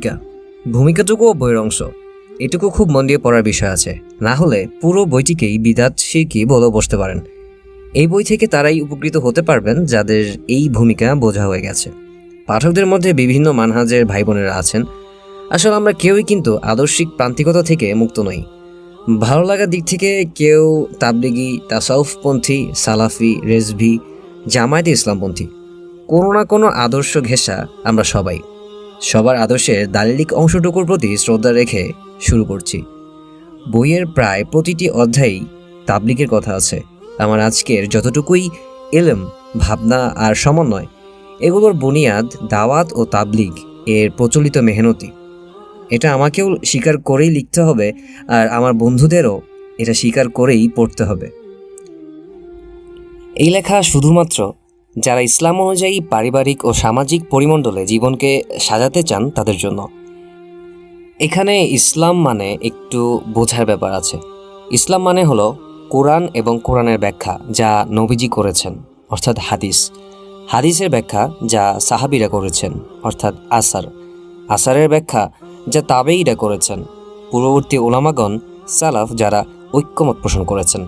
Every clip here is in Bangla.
ভূমিকা। ভূমিকাটুকুও বইয়ের অংশ। এটুকু খুব মন দিয়ে পড়ার বিষয় আছে। না হলে পুরো বইটিকেই বিদাত শিরকি বলেও বসতে পারেন। এই বই থেকে তারাই উপকৃত হতে পারবেন যাদের এই ভূমিকা বোঝা হয়ে গেছে। পাঠকদের মধ্যে বিভিন্ন মানহাজের ভাই বোনেরা আছেন। আসলে আমরা কেউই কিন্তু আদর্শিক প্রান্তিকতা থেকে মুক্ত নই। ভালো লাগার দিক থেকে কেউ তাবলিগি, তাসাউফপন্থী, সালাফি, রেজভি, জামায়াতে ইসলামপন্থী। কোনো না কোনো আদর্শ ঘেঁষা আমরা সবাই। সবার আদর্শের দালিলিক অংশটুকুর প্রতি শ্রদ্ধা রেখে শুরু করছি। বইয়ের প্রায় প্রতিটি অধ্যায়েই তাবলিগের কথা আছে। আমার আজকের যতটুকুই এলেম, ভাবনা আর সমন্বয়, এগুলোর বুনিয়াদ দাওয়াত ও তাবলিগ এর প্রচলিত মেহনতি। এটা আমাকেও স্বীকার করেই লিখতে হবে আর আমার বন্ধুদেরও এটা স্বীকার করেই পড়তে হবে। এই লেখা শুধুমাত্র যারা ইসলাম অনুযায়ী পারিবারিক ও সামাজিক পরিমণ্ডলে জীবনকে সাজাতে চান তাদের জন্য। এখানে ইসলাম মানে একটু বোঝার ব্যাপার আছে। ইসলাম মানে হলো কোরআন এবং কোরআনের ব্যাখ্যা যা নবীজি করেছেন, অর্থাৎ হাদিস। হাদিসের ব্যাখ্যা যা সাহাবিরা করেছেন, অর্থাৎ আসার। আসারের ব্যাখ্যা যা তাবেইরা করেছেন। পূর্ববর্তী ওলামাগণ সালাফ যারা ঐক্যমত পোষণ করেছেন।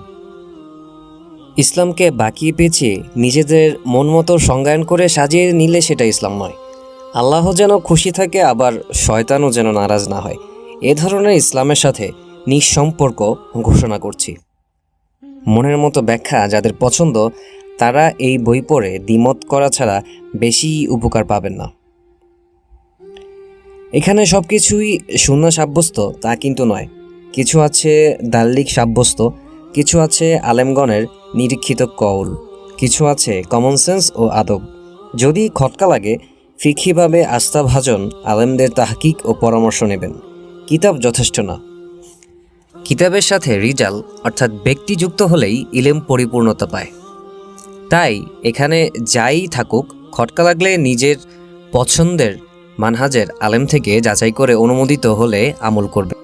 ইসলামকে বাকিয়ে পেঁচিয়ে নিজেদের মন মতো সংজ্ঞায়ন করে সাজিয়ে নিলে সেটা ইসলাম নয়। আল্লাহ যেন খুশি থাকে, আবার শয়তানও যেন নারাজ না হয়। এ ধরনের ইসলামের সাথে নিঃসম্পর্ক ঘোষণা করছি। মনের মতো ব্যাখ্যা যাদের পছন্দ, তারা এই বই পড়ে দ্বিমত করা ছাড়া বেশি উপকার পাবেন না। এখানে সব কিছুই শূন্য সাব্যস্ত, তা কিন্তু নয়। কিছু আছে দাল্লিক সাব্যস্ত, কিছু আছে আলেমগণের নিরীক্ষিত কৌল। কিছু আছে কমন সেন্স ও আদব। যদি খটকা লাগে ফিক্ষিভাবে আস্থাভাজন আলেমদের তাহকিক ও পরামর্শ নেবেন। কিতাব যথেষ্ট না। কিতাবের সাথে রিজাল, অর্থাৎ ব্যক্তি যুক্ত হলেই ইলেম পরিপূর্ণতা পায়। তাই এখানে যাই থাকুক, খটকা লাগলে নিজের পছন্দের মানহাজের আলেম থেকে যাচাই করে অনুমোদিত হলে আমল করবে।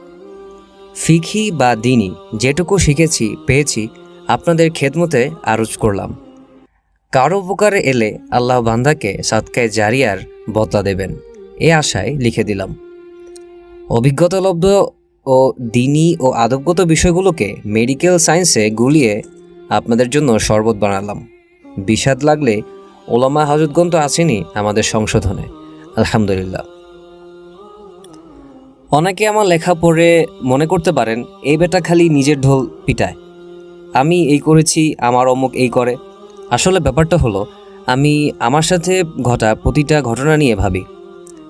ফিখি বা দিনই যেটুকু শিখেছি, পেয়েছি আপনাদের খেদমতে আরজ করলাম। কারও উপকারে এলে আল্লাহ বান্দাকে সাতকায় জারিয়ার বদলা দেবেন। এ আশায় লিখে দিলাম। অভিজ্ঞতালব্ধ ও দিনী ও আদবগত বিষয়গুলোকে মেডিকেল সায়েন্সে গুলিয়ে আপনাদের জন্য শরবত বানালাম। বিষাদ লাগলে ওলামা হাজতগণ তো আমাদের সংশোধনে। আলহামদুলিল্লাহ। অনেকে আমার লেখা পড়ে মনে করতে পারেন, এই বেটা খালি নিজের ঢোল পিটায়। আমি এই করেছি, আমার অমুক এই করে। আসলে ব্যাপারটা হলো, আমি আমার সাথে ঘটা প্রতিটা ঘটনা নিয়ে ভাবি।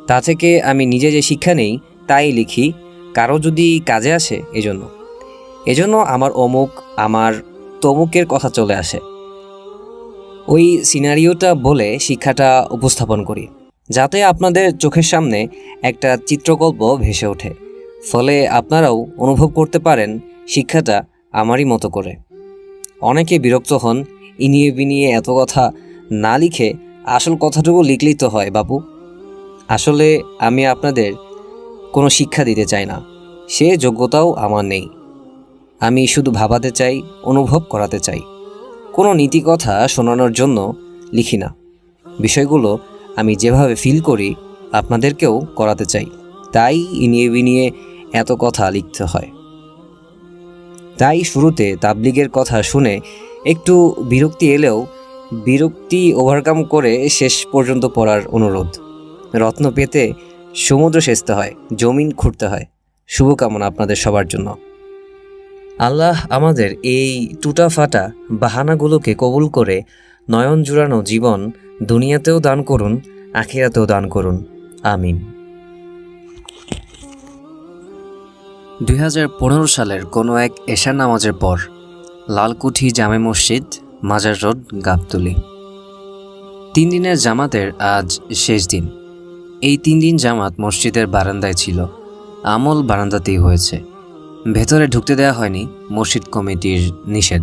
তা থেকে আমি নিজে যে শিক্ষা নেই, তাই লিখি, কারও যদি কাজে আসে এজন্য। এজন্য আমার অমুক, আমার তমুকের কথা চলে আসে। ওই সিনারিওটা বলে শিক্ষাটা উপস্থাপন করি, যাতে আপনাদের চোখের সামনে একটা চিত্রকল্প ভেসে ওঠে। ফলে আপনারাও অনুভব করতে পারেন, শিক্ষাটা আমারই মতো করে। অনেকে বিরক্ত হন। ইনিয়ে বিনিয়ে এত কথা না লিখে আসল কথাটুকু লিখলেই তো হয় বাবু আসলে আমি আপনাদের কোনো শিক্ষা দিতে চাই না। সে যোগ্যতাও আমার নেই। আমি শুধু ভাবাতে চাই, অনুভব করাতে চাই। কোনো নীতি কথা শোনানোর জন্য লিখি না। বিষয়গুলো আমি যেভাবে ফিল করি, আপনাদেরকেও করাতে চাই। তাই ইনিয়ে বিনিয়ে এত কথা লিখতে হয়। তাই শুরুতে তাবলিগের কথা শুনে একটু বিরক্তি এলেও বিরক্তি ওভারকাম করে শেষ পর্যন্ত পড়ার অনুরোধ। রত্ন পেতে সমুদ্র সেচতে হয়, জমিন খুঁড়তে হয়। শুভকামনা আপনাদের সবার জন্য। আল্লাহ আমাদের এই টুটা ফাটা বাহানাগুলোকে কবুল করে নয়ন জুড়ানো জীবন দুনিয়াতেও দান করুন, আখিরাতেও দান করুন। আমিন। দুই হাজার পনেরো সালের কোনো এক এশার নামাজের পর লালকুঠি জামে মসজিদ, মাজার রোড, গাবতলি। তিন দিনের জামাতের আজ শেষ দিন। এই তিন দিন জামাত মসজিদের বারান্দায় ছিল। আমল বারান্দাতেই হয়েছে। ভেতরে ঢুকতে দেওয়া হয়নি মসজিদ কমিটির নিষেধ।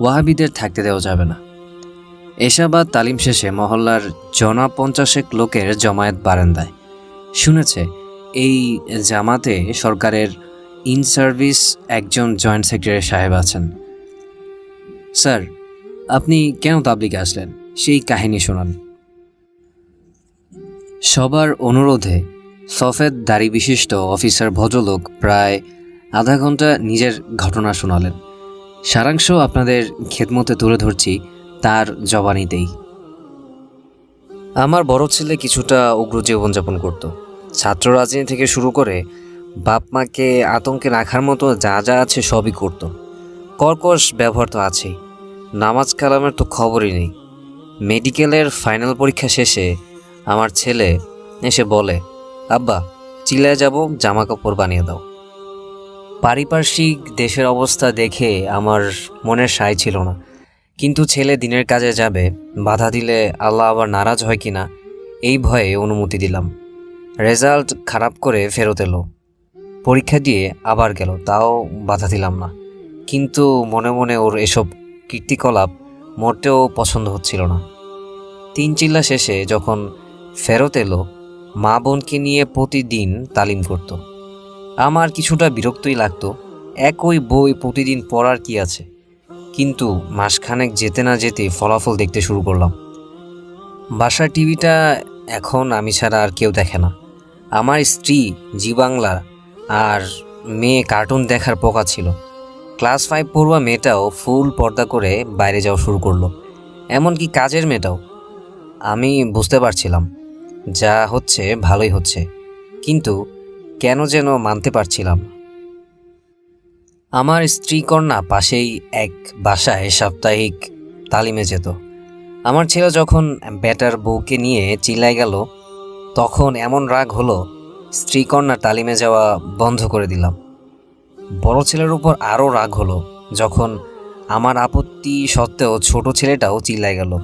ওয়াহাবিদের থাকতে দেওয়া যাবে না। এশাবাদ তালিম শেষে মহল্লার জনা পঞ্চাশেক লোকের জমায়েত বারান্দায়। শুনেছে, এই জামাতে সরকারের ইন সার্ভিস একজন জয়েন্ট সেক্রেটারি সাহেব আছেন। স্যার, আপনি কেন তাবলিগে আসলেন? সেই কাহিনী শোনান। সবার অনুরোধে সফেদ দাড়ি বিশিষ্ট অফিসার ভদ্রলোক প্রায় আধা ঘণ্টা নিজের ঘটনা শোনালেন। সারাংশ আপনাদের খেদমতে তুলে ধরছি তার জবানিতেই। আমার বড় ছেলে কিছুটা উগ্র জীবনযাপন করত। ছাত্র রাজনীতি থেকে শুরু করে বাপ মাকে আতঙ্কে রাখার মতো যা যা আছে সবই করত। কর্কশ ব্যবহার তো আছেই। নামাজ কালামের তো খবরই নেই। মেডিকেলের ফাইনাল পরীক্ষা শেষে আমার ছেলে এসে বলে, আব্বা চিলায় যাব জামা কাপড় বানিয়ে দাও। পারিপার্শ্বিক দেশের অবস্থা দেখে আমার মনের সায় ছিল না। কিন্তু ছেলে দিনের কাজে যাবে, বাধা দিলে আল্লাহ আবার নারাজ হয় কিনা, এই ভয়ে অনুমতি দিলাম। রেজাল্ট খারাপ করে ফেরত এলো। পরীক্ষা দিয়ে আবার গেল, তাও বাধা দিলাম না। কিন্তু মনে মনে ওর এসব কীর্তিকলাপ মোটেও পছন্দ হচ্ছিল না। তিন চিল্লা শেষে যখন ফেরত এলো, মা বোনকে নিয়ে প্রতিদিন তালিম করত। আমার কিছুটা বিরক্তই লাগতো, একই বই প্রতিদিন পড়ার কি আছে। কিন্তু মাসখানেক যেতে না যেতে ফলাফল দেখতে শুরু করলাম। বাসার টিভিটা এখন আমি ছাড়া আর কেউ দেখে না। আমার স্ত্রী, জি বাংলা আর মেয়ে কার্টুন দেখার পোকা ছিল। ক্লাস ফাইভ পড়ুয়া মেয়েটাও ফুল পর্দা করে বাইরে যাওয়া শুরু করল। এমনকি কাজের মেয়েটাও। আমি বুঝতে পারছিলাম, যা হচ্ছে ভালোই হচ্ছে। কিন্তু কেন যেন মানতে পারছিলাম আমার স্ত্রী কন্যা পাশেই এক বাসায় সাপ্তাহিক তালিমে যেত। আমার ছেলে যখন ব্যাটার বউকে নিয়ে চিল্লায় গেল, তখন এমন রাগ হলো স্ত্রী কন্যা তালিমে যাওয়া বন্ধ করে দিলাম। বড় ছেলের উপর আরও রাগ হলো যখন আমার আপত্তি সত্ত্বেও ছোট ছেলেটাও চিল্লায় গেল।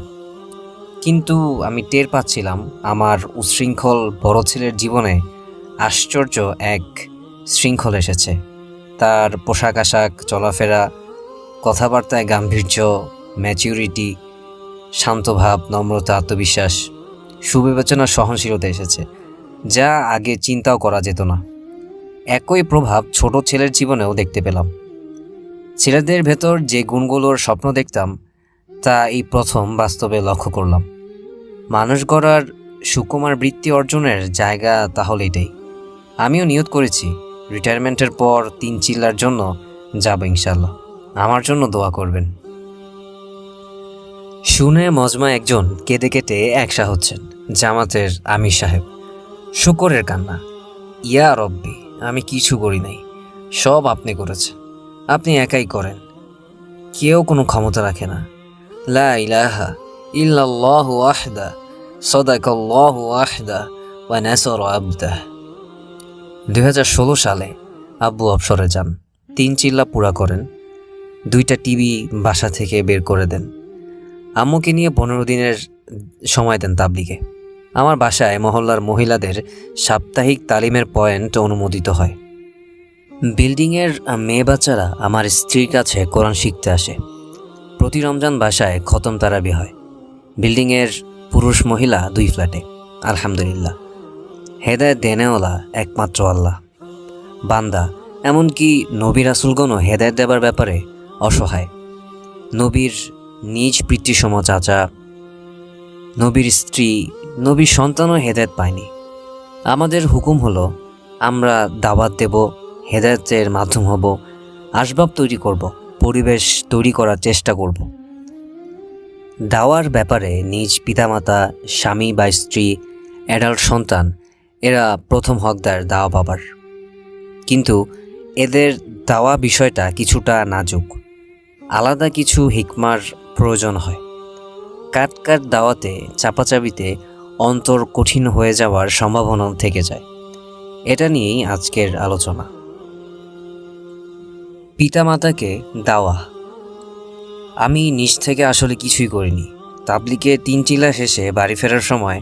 কিন্তু আমি টের পাচ্ছিলাম আমার উশৃঙ্খল বড় ছেলের জীবনে আশ্চর্য এক শৃঙ্খল এসেছে। তার পোশাক আশাক, চলাফেরা, কথাবার্তায় গাম্ভীর্য ম্যাচিউরিটি শান্তভাব নম্রতা, আত্মবিশ্বাস সুবিবেচনা সহনশীলতা এসেছে। যা আগে চিন্তাও করা যেত না। একই প্রভাব ছোট ছেলের জীবনেও দেখতে পেলাম। ছেলেদের ভেতর যে গুণগুলোর স্বপ্ন দেখতাম, তা এই প্রথম বাস্তবে লক্ষ্য করলাম। মানুষ গড়ার সুকুমার বৃত্তি অর্জনের জায়গা তাহলে এটাই। আমিও নিয়ত করেছি। রিটায়ারমেন্টের পর তিন চিল্লার জন্য যাব ইনশাল্লাহ আমার জন্য দোয়া করবেন। শুনে মজমা একজন কেঁদে কেটে একসা হচ্ছেন জামাতের আমির সাহেব। শুকরের কান্না। ইয়া রব্বি, আমি কিছু করি নাই। সব আপনি করেছেন। আপনি একাই করেন। কেউ কোনো ক্ষমতা রাখে না। লা ইলাহা ইল্লাল্লাহ ওয়াহদা, সদাকাল্লাহু ওয়াহদা ওয়া নাসারা আবদাহ দুই সালে আব্বু অবসরে যান। তিন চিল্লা পুরা করেন। দুইটা টিভি বাসা থেকে বের করে দেন। আম্মুকে নিয়ে পনেরো দিনের সময় দেন তাবলিগে। আমার বাসায় মহল্লার মহিলাদের সাপ্তাহিক তালিমের পয়েন্ট অনুমোদিত হয়। বিল্ডিংয়ের মেয়ে বাচ্চারা আমার স্ত্রীর কাছে কোরআন শিখতে আসে। প্রতি রমজান বাসায় খতম তারাবি হয়। বিল্ডিংয়ের পুরুষ মহিলা দুই ফ্ল্যাটে। আলহামদুলিল্লাহ। হেদায়ত দেনেওয়ালা একমাত্র আল্লাহ। বান্দা, এমনকি নবী রাসুলগণও হেদায়ত দেবার ব্যাপারে অসহায়। নবীর নিজ পিতৃসম চাচা, নবীর স্ত্রী নবীর সন্তানও হেদায়ত পায়নি। আমাদের হুকুম হলো, আমরা দাওয়াত দেব, হেদায়তের মাধ্যম হব, আসবাব তৈরি করব, পরিবেশ তৈরি করার চেষ্টা করব। দাওয়ার ব্যাপারে নিজ পিতামাতা, স্বামী বা স্ত্রী, অ্যাডাল্ট সন্তান, এরা প্রথম হকদার দাওয়া পাবার। কিন্তু এদের দাওয়া বিষয়টা কিছুটা নাজুক। আলাদা কিছু হিকমার প্রয়োজন হয়। কাট কাট দাওয়াতে, চাপাচাপিতে অন্তর কঠিন হয়ে যাওয়ার সম্ভাবনা থেকে যায়। এটা নিয়েই আজকের আলোচনা। পিতামাতাকে দাওয়া। আমি নিজ থেকে আসলে কিছুই করিনি। তাবলিকে তিন চিলা শেষে বাড়ি ফেরার সময়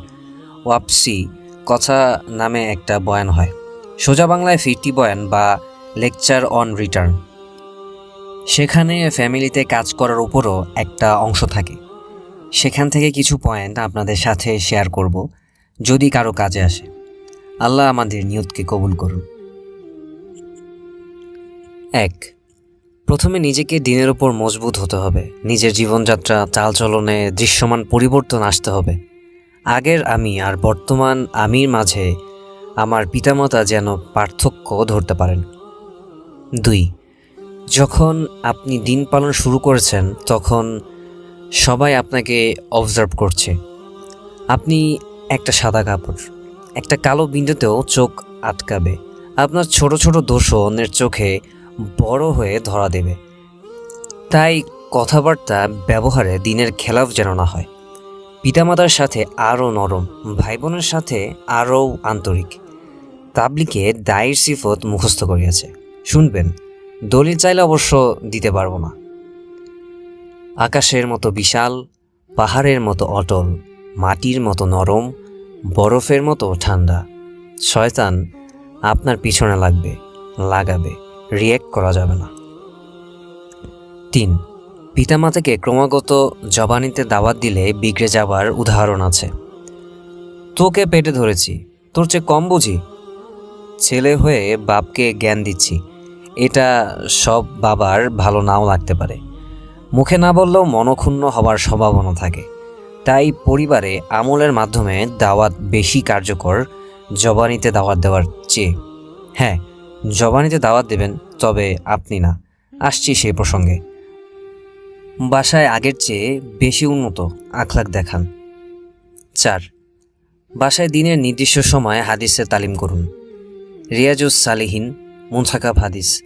ওয়াপসি কথা নামে একটা বয়ান হয়। সোজা বাংলায় ফিরতি বয়ান বা লেকচার অন রিটার্ন। সেখানে ফ্যামিলিতে কাজ করার উপরও একটা অংশ থাকে। সেখান থেকে কিছু পয়েন্ট আপনাদের সাথে শেয়ার করব, যদি কারও কাজে আসে। আল্লাহ আমাদের নিয়তকে কবুল করুন। এক, প্রথমে নিজেকে দিনের ওপর মজবুত হতে হবে। নিজের জীবনযাত্রা, চালচলনে দৃশ্যমান পরিবর্তন আসতে হবে। আগের আমি আর বর্তমান আমির মাঝে আমার পিতামাতা যেন পার্থক্য ধরতে পারেন। দুই, যখন আপনি দিন পালন শুরু করেছেন, তখন সবাই আপনাকে অবজার্ভ করছে। আপনি একটা সাদা কাপড়, একটা কালো বিন্দুতেও চোখ আটকাবে। আপনার ছোট ছোট দোষও অন্যের চোখে বড় হয়ে ধরা দেবে। তাই কথাবার্তা ব্যবহারে দিনের খেলাফ যেন না হয়। পিতামাতার সাথে আরও নরম ভাই বোনের সাথে আরও আন্তরিক। তাবলিকে দায়ের সিফত মুখস্থ করিয়াছে। শুনবেন, দলিল চাইলে অবশ্য দিতে পারব না। আকাশের মতো বিশাল, পাহাড়ের মতো অটল, মাটির মতো নরম, বরফের মতো ঠান্ডা। শয়তান আপনার পিছনে লাগবে, লাগাবে রিয়েক্ট করা যাবে না। তিন, পিতামাতাকে ক্রমাগত জবানিতে দাওয়াত দিলে বিগড়ে যাবার উদাহরণ আছে। তোকে পেটে ধরেছি, তোর চেয়ে কম বুঝি? ছেলে হয়ে বাপকে জ্ঞান দিচ্ছি, এটা সব বাবার ভালো নাও লাগতে পারে। মুখে না বললেও মনক্ষুণ্ণ হবার সম্ভাবনা থাকে। তাই পরিবারে আমলের মাধ্যমে দাওয়াত বেশি কার্যকর, জবানিতে দাওয়াত দেওয়ার চেয়ে। হ্যাঁ জবানিতে দাওয়াত দেবেন, তবে আপনি না। আসছি সেই প্রসঙ্গে। বাসায় আগের চেয়ে বেশি উন্নত আখলাক দেখান। চার, বাসায় দিনের নির্দিষ্ট সময় হাদিসের তালিম করুন। রিয়াজুস সালিহীন, মুনসাকাব হাদিস।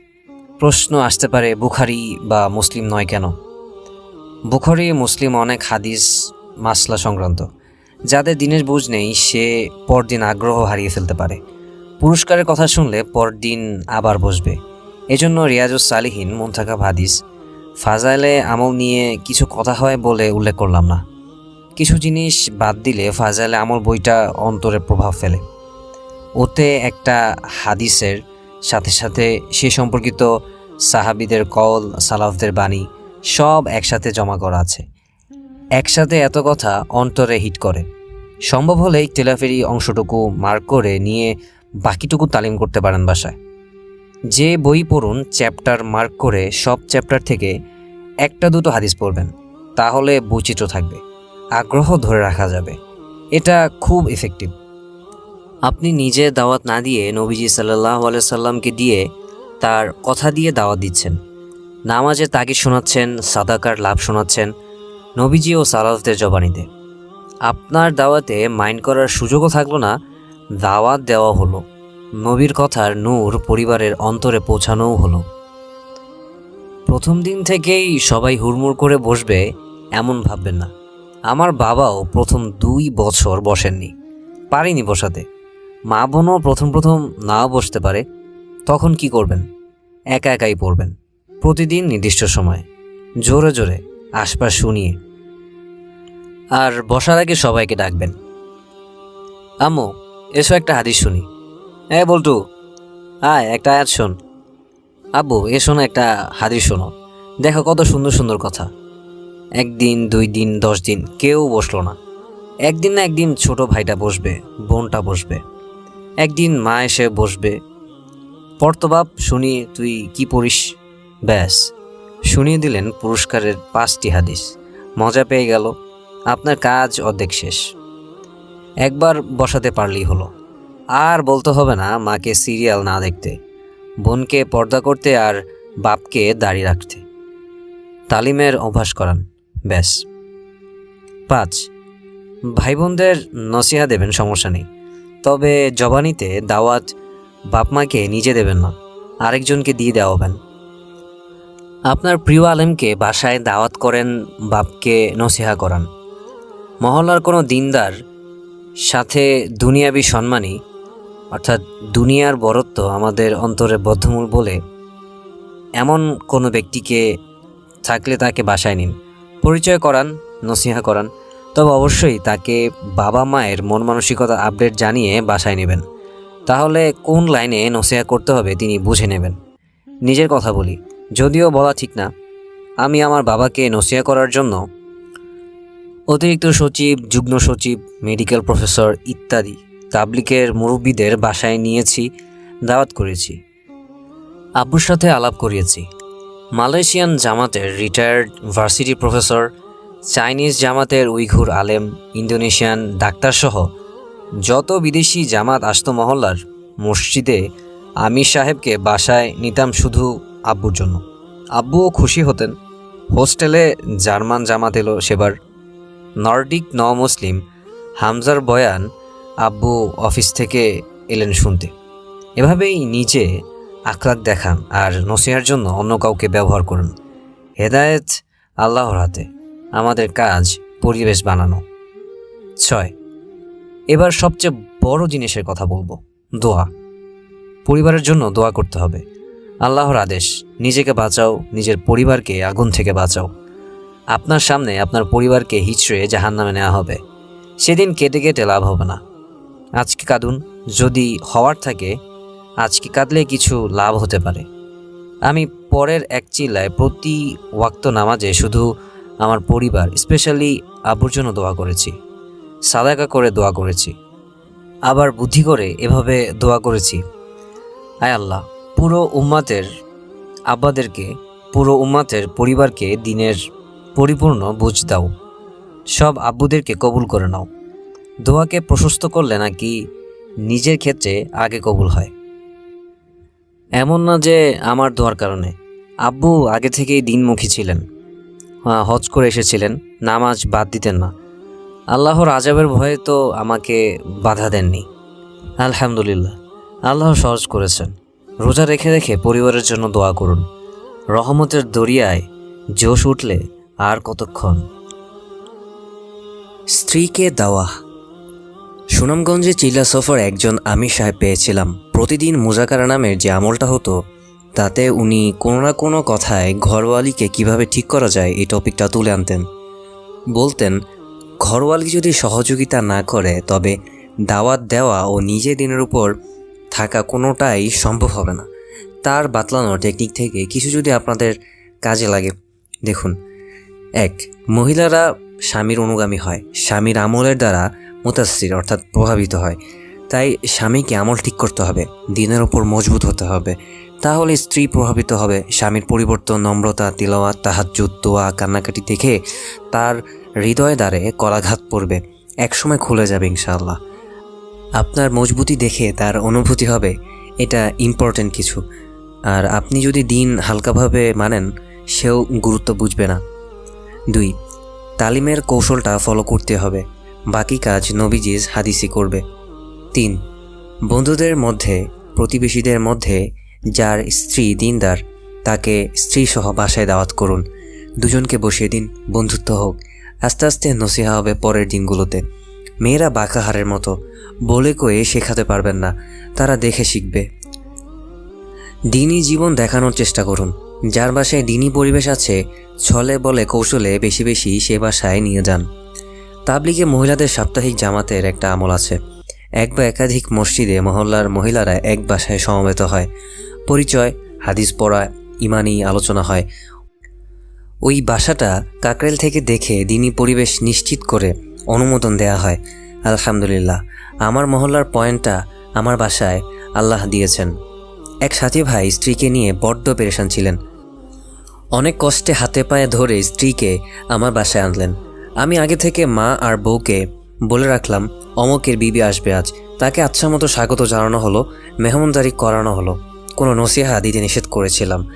প্রশ্ন আসতে পারে বুখারি বা মুসলিম নয় কেন? বুখারি, মুসলিম অনেক হাদিস মাসলা সংক্রান্ত। যাদের দিনের বুঝ নেই, সে পরদিন আগ্রহ হারিয়ে ফেলতে পারে। পুরস্কারের কথা শুনলে পরদিন আবার বসবে। এজন্য রিয়াজুস সালিহীন মুনথাকাব হাদিস, ফাজাইলে আমল নিয়ে কিছু কথা হয় বলে উল্লেখ করলাম না। কিছু জিনিস বাদ দিলে ফাজাইলে আমল বইটা অন্তরে প্রভাব ফেলে। ওতে একটা হাদিসের সাথে সাথে সে সম্পর্কিত সাহাবিদের কল সালাফদের বাণী সব একসাথে জমা করা আছে। একসাথে এত কথা অন্তরে হিট করে। সম্ভব হলে তেলাফেরি অংশটুকু মার্ক করে নিয়ে বাকিটুকু তালিম করতে পারেন বাসায়। যে বই পড়ুন, চ্যাপ্টার মার্ক করে সব চ্যাপ্টার থেকে একটা দুটো হাদিস পড়বেন, তাহলে বৈচিত্র্য থাকবে, আগ্রহ ধরে রাখা যাবে। এটা খুব ইফেক্টিভ আপনি নিজে দাওয়াত না দিয়ে নবীজি সাল্লাহ সাল্লামকে দিয়ে তার কথা দিয়ে দাওয়াত দিচ্ছেন। নামাজে তাকে শোনাচ্ছেন, সাদাকার লাভ শোনাচ্ছেন নবীজি ও সালাফদের জবানিতে। আপনার দাওয়াতে মাইন্ড করার সুযোগও থাকল না, দাওয়াত দেওয়া হলো। নবীর কথার নূর পরিবারের অন্তরে পৌঁছানোও হলো। প্রথম দিন থেকেই সবাই হুড়মুড় করে বসবে এমন ভাববেন না। আমার বাবাও প্রথম দুই বছর বসেননি, পারিনি বসাতে। মা বোনও প্রথম প্রথম নাও বসতে পারে, তখন কি করবেন? একা একাই পড়বেন। প্রতিদিন নির্দিষ্ট সময়, জোরে জোরে আশপাশ শুনিয়ে। আর বসার আগে সবাইকে ডাকবেন। আম্মু, এসো একটা হাদিস শুনি। এ বল্টু, আয়, একটা আয়াত শোন। আব্বু, এ শোনো একটা হাদিস শোনো। দেখো কত সুন্দর সুন্দর কথা। একদিন, দুই দিন, দশ দিন কেউ বসল না। একদিন না একদিন ছোট ভাইটা বসবে, বোনটা বসবে। একদিন মা এসে বসবে। পর্তবাপ শুনি তুই কি পড়িস? ব্যাস, শুনিয়ে দিলেন পুরস্কারের পাঁচটি হাদিস। মজা পেয়ে গেল, আপনার কাজ অর্ধেক শেষ। একবার বসাতে পারলেই হলো। আর বলতে হবে না মাকে সিরিয়াল না দেখতে, বোনকে পর্দা করতে আর বাপকে দাড়ি রাখতে। তালিমের অভ্যাস করান, ব্যাস। পাঁচ ভাই বোনদের নসিহা দেবেন, সমস্যা নেই। তবে জবানিতে দাওয়াত বাপ মাকে নিজে দেবেন না, আরেকজনকে দিয়ে দেওয়াবেন আপনার প্রিয় আলেমকে বাসায় দাওয়াত করেন, বাপকে নসিহা করান। মহল্লার কোনো দিনদার সাথে দুনিয়াবি সম্মানী, অর্থাৎ দুনিয়ার বরত্ব আমাদের অন্তরে বদ্ধমূল বলে এমন কোনো ব্যক্তিকে থাকলে তাকে বাসায় নিন। পরিচয় করান, নসিহা করান, তবে অবশ্যই তাকে বাবা মায়ের মন মানসিকতা আপডেট জানিয়ে বাসায় নেবেন। তাহলে কোন লাইনে নসিহা করতে হবে তিনি বুঝে নেবেন। নিজের কথা বলি যদিও বলা ঠিক না। আমি আমার বাবাকে নসিয়া করার জন্য অতিরিক্ত সচিব, যুগ্ম সচিব মেডিকেল প্রফেসর ইত্যাদি তাবলিকের মুরব্বীদের বাসায় নিয়েছি, দাওয়াত করেছি। আব্বুর সাথে আলাপ করিয়েছি। মালয়েশিয়ান জামাতের রিটায়ার্ড ভার্সিটি প্রফেসর চাইনিজ জামাতের উইঘুর আলেম, ইন্দোনেশিয়ান ডাক্তারসহ যত বিদেশি জামাত আসতো মহল্লার মসজিদে আমির সাহেবকে বাসায় নিতাম শুধু আব্বুর জন্য। আব্বুও খুশি হতেন। হোস্টেলে জার্মান জামাত এলো সেবার। নর্ডিক ন মুসলিম হামজার বয়ান আব্বু অফিস থেকে এলেন শুনতে। এভাবেই নিজে আখলাক দেখান আর নসিহার জন্য অন্য কাউকে ব্যবহার করুন। হেদায়েত আল্লাহর হাতে। আমাদের কাজ পরিবেশ বানানো। ছয়। এবার সবচেয়ে বড় জিনিসের কথা বলব। দোয়া। পরিবারের জন্য দোয়া করতে হবে। আল্লাহর আদেশ, নিজেকে বাঁচাও, নিজের পরিবারকে, আগুন থেকে বাঁচাও। আপনার সামনে আপনার পরিবারকে হিচড়ে জাহান নামে নেওয়া হবে। সেদিন কেটে কেটে লাভ হবে না। আজকে কাঁদুন, যদি হওয়ার থাকে, আজকে কাঁদলে কিছু লাভ হতে পারে। আমি পরের এক চিল্লায় প্রতি ওয়াক্ত নামাজে শুধু আমার পরিবার, স্পেশালি আব্বুর জন্য দোয়া করেছি। সাদাকা করে দোয়া করেছি। আবার বুদ্ধি করে এভাবে দোয়া করেছি। আয় আল্লাহ পুরো উম্মাতের আব্বাদেরকে, পুরো উম্মাতের পরিবারকে দিনের পরিপূর্ণ বুঝ দাও। সব আব্বুদেরকে কবুল করে নাও। দোয়াকে প্রশস্ত করলে নাকি নিজের ক্ষেত্রে আগে কবুল হয়। এমন না যে আমার দোয়ার কারণে। আব্বু আগে থেকেই দিনমুখী ছিলেন। হজ করে এসেছিলেন, নামাজ বাদ দিতেন না। আল্লাহর আজাবের ভয়ে তো আমাকে বাধা দেননি। আলহামদুলিল্লাহ। আল্লাহ সহজ করেছেন। রোজা রেখে রেখে পরিবারের জন্য দোয়া করুন। রহমতের দরিয়ায় জোশ উঠলে আর কতক্ষণ? স্ত্রীকে দাওয়া সুনামগঞ্জে চিল্লা সফর একজন আমি সাহেব পেয়েছিলাম। প্রতিদিন মুজাকারা নামের যে আমলটা হতো, তাতে উনি কোনো না কোনো কথায় ঘরওয়ালিকে কীভাবে ঠিক করা যায় এই টপিকটা তুলে আনতেন। বলতেন, ঘরওয়ালি যদি সহযোগিতা না করে, তবে দাওয়াত দেওয়া ও নিজে দিনের উপর থাকা কোনোটাই সম্ভব হবে না। তার বাতলানো টেকনিক থেকে কিছু যদি আপনাদের কাজে লাগে, দেখুন। এক, মহিলারা স্বামীর অনুগামী হয়। স্বামীর আমলের দ্বারা মুতাসির অর্থাৎ প্রভাবিত হয়। তাই স্বামীকে আমল ঠিক করতে হবে, দিনের ওপর মজবুত হতে হবে। তাহলে স্ত্রী প্রভাবিত হবে। স্বামীর পরিবর্তন, নম্রতা, তিলওয়াত, তাহাজ্জুদ, দোয়া, কান্নাকাটি দেখে তার হৃদয় দ্বারে কলাঘাত পড়বে। একসময় খুলে যাবে ইনশাআল্লাহ। আপনার মজবুতি দেখে তার অনুভূতি হবে, এটা ইম্পর্ট্যান্ট কিছু। আর আপনি যদি দিন হালকাভাবে মানেন, সেও গুরুত্ব বুঝবে না। দুই, তালিমের কৌশলটা ফলো করতে হবে। বাকি কাজ নবীজিজ হাদিসি করবে। তিন, বন্ধুদের মধ্যে, প্রতিবেশীদের মধ্যে যার স্ত্রী দিনদার, তাকে স্ত্রী সহ বাসায় দাওয়াত করুন। দুজনকে বসিয়ে দিন, বন্ধুত্ব হোক। আস্তে আস্তে নসিহা হবে পরের দিনগুলোতে। মেয়েরা বাঁকাহারের মতো বলে কয়ে শেখাতে পারবেন না, তারা দেখে শিখবে। দিনই জীবন দেখানোর চেষ্টা করুন, যার বাসায় দিনই পরিবেশ আছে, ছলে বলে কৌশলে বেশি বেশি সে বাসায় নিয়ে যান। তাবলিগে মহিলাদের সাপ্তাহিক জামাতের একটা আমল আছে। এক বা একাধিক মসজিদে মহল্লার মহিলারা এক বাসায় সমবেত হয়। পরিচয়, হাদিস পড়া, ইমানি আলোচনা হয়। ওই বাসাটা কাকরেল থেকে দেখে দিনই পরিবেশ নিশ্চিত করে অনুমোদন দেয়া হয়। আলহামদুলিল্লাহ, আমার মহল্লার পয়েন্টটা আমার বাসায় আল্লাহ দিয়েছেন। এক সাথী ভাই স্ত্রীকে নিয়ে বড্ড পেরেশান ছিলেন। অনেক কষ্টে হাতে পায়ে ধরে স্ত্রীকে আমার বাসায় আনলেন। আমি আগে থেকে মা আর বউকে বলে রাখলাম, অমকের বিবি আসবে আজ। তাকে আচ্ছা মতো স্বাগত জানানো হলো, মেহমানদারি করানো হলো। কোনো নসিহা দিতে নিষেধ করেছিলাম।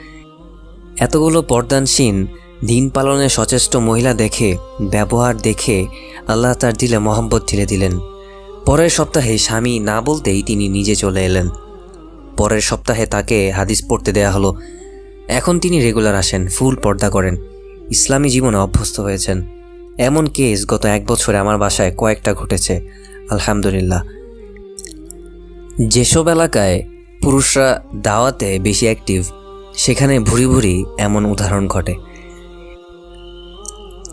এতগুলো পর্দানসীন দিন পালনে সচেষ্ট মহিলা দেখে, ব্যবহার দেখে আল্লাহ তার দিলে মোহাম্মত ঢেলে দিলেন। পরের সপ্তাহে স্বামী না বলতেই তিনি নিজে চলে এলেন। পরের সপ্তাহে তাকে হাদিস পড়তে দেয়া হলো। এখন তিনি রেগুলার আসেন, ফুল পর্দা করেন। ইসলামী জীবনে অভ্যস্ত হয়েছেন। এমন কেস গত এক বছরে আমার বাসায় কয়েকটা ঘটেছে, আলহামদুলিল্লাহ। যেসব এলাকায় পুরুষরা দাওয়াতে বেশি অ্যাক্টিভ সেখানে ভুরি ভুরি এমন উদাহরণ ঘটে।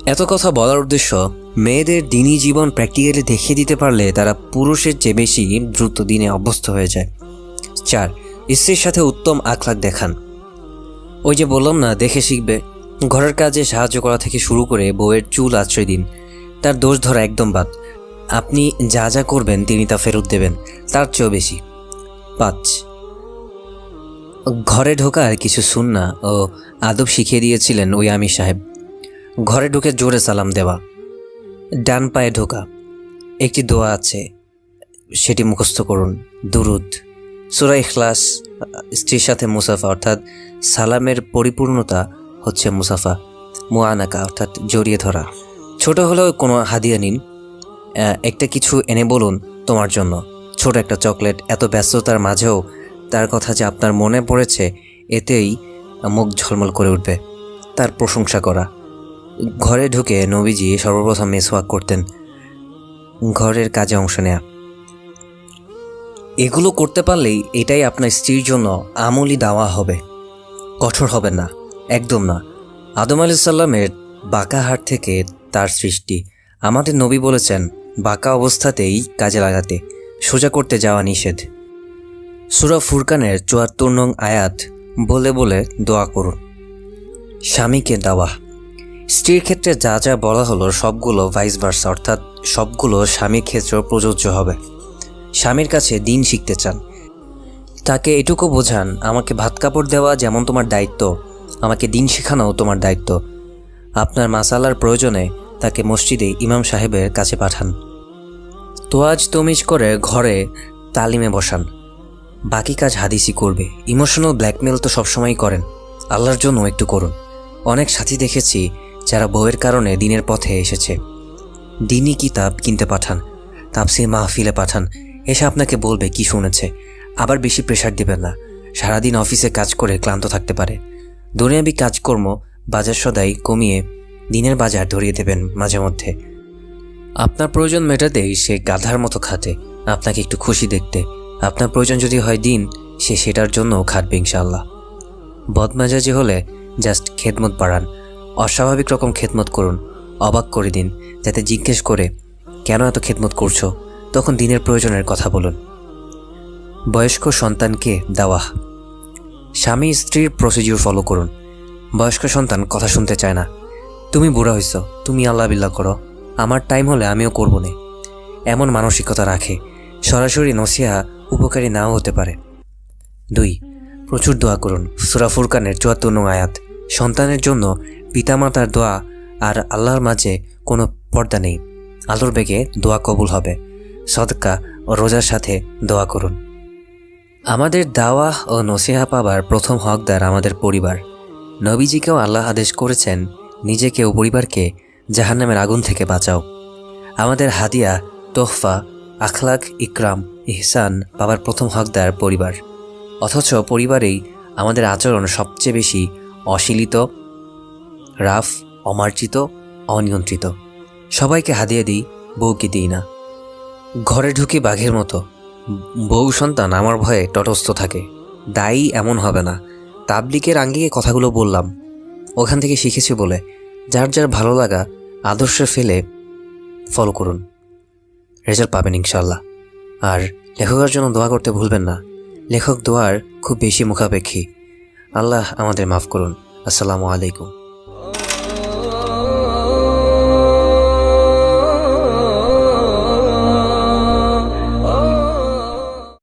এত কথা বলার উদ্দেশ্য, মেয়েদের দিনই জীবন প্র্যাকটিক্যালি দেখিয়ে দিতে পারলে তারা পুরুষের চেয়ে বেশি দ্রুত দিনে অভ্যস্ত হয়ে যায়। চার, স্ত্রীর সাথে উত্তম আখলাক দেখান। ওই যে বললাম না, দেখে শিখবে। ঘরের কাজে সাহায্য করা থেকে শুরু করে বউয়ের চুল আশ্রয় দিন। তার দোষ ধরা একদম বাদ। আপনি যা যা করবেন তিনি তা ফেরত দেবেন, তার চেয়েও বেশি। পাঁচ, ঘরে ঢোকার কিছু সুন্না ও আদব শিখিয়ে দিয়েছিলেন ওই আমির সাহেব। ঘরে ঢুকে জোরে সালাম দেওয়া। ডান পায়ে ঢোকা। একটি দোয়া আছে, সেটি মুখস্থ করুন। দুরুদ। সুরা ইখলাস, স্ত্রীর সাথে মুসাফা, অর্থাৎ সালামের পরিপূর্ণতা হচ্ছে মুসাফা, মুআনাকা, অর্থাৎ জড়িয়ে ধরা। ছোট হলেও কোনো হাদিয়া নিন। একটা কিছু এনে বলুন তোমার জন্য। ছোট একটা চকলেট, এত ব্যস্ততার মাঝেও তার কথা যে আপনার মনে পড়েছে, এতেই মুখ ঝলমল করে উঠবে। তার প্রশংসা করা। ঘরে ঢুকে নবীজি সর্বপ্রথম মেসওয়াক করতেন, ঘরের কাজে অংশ নেয়া। এগুলো করতে পারলেই এটাই আপনার স্ত্রীর জন্য আমলি দাওয়া হবে। কঠোর হবে না, একদম না। আদম আলি সাল্লামের বাঁকা হাট থেকে তার সৃষ্টি। আমাদের নবী বলেছেন, বাঁকা অবস্থাতেই কাজে লাগাতে, সোজা করতে যাওয়া নিষেধ। সুরা ফুরকানের চুয়াত্তর নং আয়াত বলে বলে দোয়া করুন। স্বামীকে দেওয়া স্ত্রীর ক্ষেত্রে যা যা বলা হলো সবগুলো ভাইস ভার্সা অর্থাৎ সবগুলো স্বামীর ক্ষেত্রেও প্রযোজ্য হবে। স্বামীর কাছে দিন শিখতে চান। তাকে এটুকু বোঝান, আমাকে ভাত কাপড় দেওয়া যেমন তোমার দায়িত্ব, আমাকে দিন শেখানোও তোমার দায়িত্ব। আপনার মাসালার প্রয়োজনে তাকে মসজিদে ইমাম সাহেবের কাছে পাঠান। তোয়াজ তমিজ করে ঘরে তালিমে বসান। বাকি কাজ হাদিসই করবে। ইমোশনাল ব্ল্যাকমেল তো সবসময়ই করেন। আল্লাহর জন্য একটু করুন। অনেক সাথী দেখেছি যারা বউয়ের কারণে দিনের পথে এসেছে। দিনই কিতাব কিনতে পাঠান? তাপসির মাহফিলে পাঠান। এসে আপনাকে বলবে কি শুনেছে। আবার বেশি প্রেশার দিবেন না। সারাদিন অফিসে কাজ করে ক্লান্ত থাকতে পারে। দুনিয়াবি কাজকর্ম বাজার সদাই কমিয়ে দিনের বাজার ধরিয়ে দেবেন মাঝে মধ্যে। আপনার প্রয়োজন মেটাতেই সে গাধার মতো খাটে। আপনাকে একটু খুশি দেখতে। আপনার প্রয়োজন যদি হয় দিন, সে সেটার জন্য খাটবে ইনশাল্লাহ বদমেজাজি হলে জাস্ট খেদমত বাড়ান। অস্বাভাবিক রকম খেদমত করুন, অবাক করে দিন, যাতে জিজ্ঞেস করে, কেন এত খেদমত করছ? তখন দিনের প্রয়োজনের কথা বলুন। বয়স্ক সন্তানকে দেওয়া। স্বামী স্ত্রীর প্রসিডিউর ফলো করুন। বয়স্ক সন্তান কথা শুনতে চায় না। তুমি বুড়া হইছ, তুমি আল্লাহ বিল্লাহ করো। আমার টাইম হলে আমিও করব না। এমন মানসিকতা রাখে, সরাসরি নসিহা উপকারী নাও হতে পারে। দুই, প্রচুর দোয়া করুন। সুরা ফুরকানের চুয়াত্তর আয়াত। সন্তানের জন্য পিতামাতার দোয়া আর আল্লাহর মাঝে কোনো পর্দা নেই। আলোর বেগে দোয়া কবুল হবে। সদকা ও রোজার সাথে দোয়া করুন। আমাদের দাওয়া ও নসিহা পাবার প্রথম হকদার আমাদের পরিবার। নবীজিকেও আল্লাহ আদেশ করেছেন, নিজেকে ও পরিবারকে জাহান্নামের আগুন থেকে বাঁচাও। আমাদের হাদিয়া, তোহফা, আখলাক, ইকরাম, ইহসান পাবার প্রথম হকদার পরিবার। অথচ পরিবারেই আমাদের আচরণ সবচেয়ে বেশি অশীলিত রাফ, অমার্জিত, অনিয়ন্ত্রিত। সবাইকে হাদিয়ে দিই, বউকে দিই না। ঘরে ঢুকি বাঘের মতো। বউ সন্তান আমার ভয়ে তটস্থ থাকে। দায়ী এমন হবে না। তাবলিকের আঙ্গিকে কথাগুলো বললাম। ওখান থেকে শিখেছি বলে। যার যার ভালো লাগা, আদর্শে ফেলে ফলো করুন। রেজাল্ট পাবেন ইনশাল্লাহ আর লেখকের জন্য দোয়া করতে ভুলবেন না। লেখক দোয়ার খুব বেশি মুখাপেক্ষী। আল্লাহ আমাদের মাফ করুন। আসসালামু আলাইকুম।